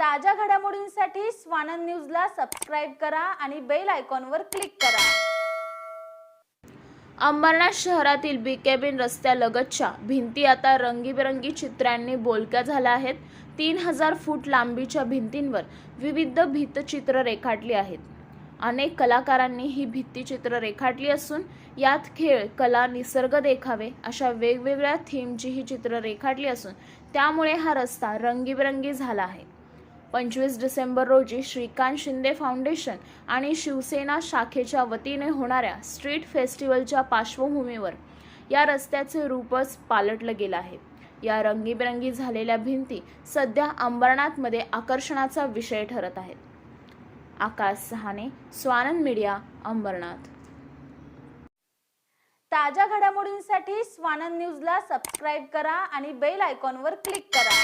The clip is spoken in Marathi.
ताज्या घडामोडींसाठी स्वानंद न्यूजला सबस्क्राईब करा आणि बेल आयकॉनवर क्लिक करा. अंबरनाथ शहरातील बी केबिन रस्त्यालगतच्या भिंती आता रंगीबेरंगी चित्रांनी बोलक्या झाल्या आहेत. तीन हजार फूट लांबीच्या भिंतींवर विविध भित्तचित्र रेखाटली आहेत. अनेक कलाकारांनी ही भित्तीचित्र रेखाटली असून यात खेळ कला निसर्ग देखावे अशा वेगवेगळ्या थीमची ही चित्र रेखाटली असून त्यामुळे हा रस्ता रंगीबेरंगी झाला आहे. पंचवीस डिसेंबर रोजी श्रीकांत शिंदे फाउंडेशन आणि शिवसेना शाखेच्या वतीने होणाऱ्या स्ट्रीट फेस्टिवलच्या पार्श्वभूमीवर या रस्त्याचे रूपच पालटलं गेलं आहे. या रंगीबेरंगी झालेल्या भिंती सध्या अंबरनाथमध्ये आकर्षणाचा विषय ठरत आहेत. आकाश सहाने स्वानंद मीडिया अंबरनाथ. ताज्या घडामोडींसाठी स्वानंद न्यूजला सबस्क्राईब करा आणि बेल आयकॉनवर क्लिक करा.